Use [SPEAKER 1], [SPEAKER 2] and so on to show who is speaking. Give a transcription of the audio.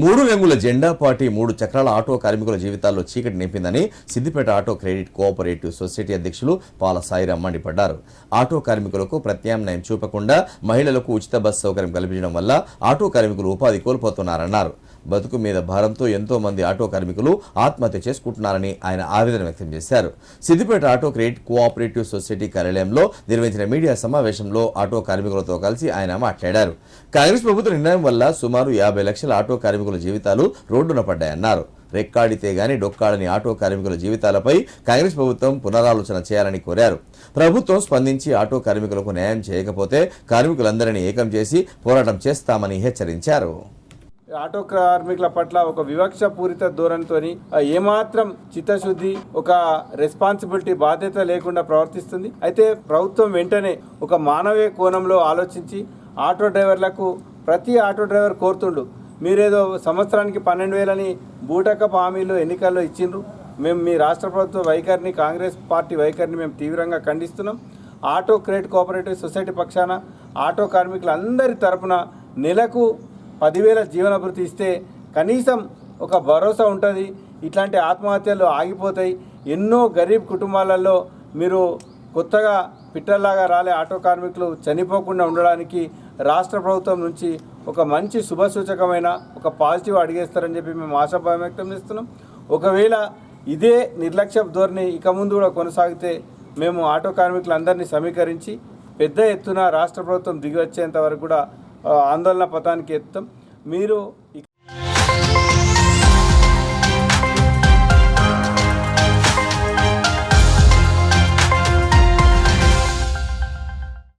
[SPEAKER 1] మూడు రంగుల జెండా పార్టీ మూడు చక్రాల ఆటో కార్మికుల జీవితాల్లో చీకటి నింపిందని Siddipet auto credit cooperative society అధ్యక్షులు పాల సాయిరామ్ మండిపడ్డారు. ఆటో కార్మికులకు ప్రత్యామ్నాయం చూపకుండా మహిళలకు ఉచిత బస్ సౌకర్యం కల్పించడం వల్ల ఆటో కార్మికులు ఉపాధి కోల్పోతున్నారన్నారు. బతుకు మీద భారంతో ఎంతో మంది ఆటో కార్మికులు ఆత్మహత్య చేసుకుంటున్నారని ఆయన ఆవేదన వ్యక్తం చేశారు. Siddipet auto credit cooperative society కార్యాలయంలో నిర్వహించిన మీడియా సమావేశంలో ఆటో కార్మికులతో కలిసి ఆయన మాట్లాడారు. కాంగ్రెస్ ప్రభుత్వ నిర్ణయం వల్ల సుమారు యాభై లక్షల ఆటో కార్మికుల జీవితాలు రోడ్డున పడ్డాయన్నారు. రెక్కాడితే గాని డొక్కాడని ఆటో కార్మికుల జీవితాలపై కాంగ్రెస్ ప్రభుత్వం పునరాలోచన చేయాలని కోరారు. ప్రభుత్వం స్పందించి ఆటో కార్మికులకు న్యాయం చేయకపోతే కార్మికులందరినీ ఏకం చేసి పోరాటం చేస్తామని హెచ్చరించారు.
[SPEAKER 2] ఆటో కార్మికుల పట్ల ఒక వివక్ష పూరిత ధోరణితో ఏమాత్రం చిత్తశుద్ధి ఒక రెస్పాన్సిబిలిటీ బాధ్యత లేకుండా ప్రవర్తిస్తుంది. అయితే ప్రభుత్వం వెంటనే ఒక మానవీయ కోణంలో ఆలోచించి ఆటో డ్రైవర్లకు ప్రతి ఆటో డ్రైవర్ కోరుతుండు. మీరేదో సంవత్సరానికి పన్నెండు వేలని బూటకపు హామీలు ఎన్నికల్లో ఇచ్చిండ్రు. మేము మీ రాష్ట్ర ప్రభుత్వ వైఖరిని కాంగ్రెస్ పార్టీ వైఖరిని మేము తీవ్రంగా ఖండిస్తున్నాం. ఆటో క్రెడిట్ కోఆపరేటివ్ సొసైటీ పక్షాన ఆటో కార్మికులందరి తరపున నెలకు పదివేల జీవనభృతి ఇస్తే కనీసం ఒక భరోసా ఉంటుంది. ఇట్లాంటి ఆత్మహత్యలు ఆగిపోతాయి. ఎన్నో గరీబ్ కుటుంబాలలో మీరు కొత్తగా పిట్టల్లాగా రాలే ఆటో కార్మికులు చనిపోకుండా ఉండడానికి రాష్ట్ర ప్రభుత్వం నుంచి ఒక మంచి శుభసూచకమైన ఒక పాజిటివ్ అడిగేస్తారని చెప్పి మేము ఆశాభావం వ్యక్తం చేస్తున్నాం. ఒకవేళ ఇదే నిర్లక్ష్య ధోరణి ఇక ముందు కూడా కొనసాగితే మేము ఆటో కార్మికులందరినీ సమీకరించి పెద్ద ఎత్తున రాష్ట్ర ప్రభుత్వం దిగి వచ్చేంత వరకు కూడా ఆందోళన పథానికి ఎత్తాం మీరు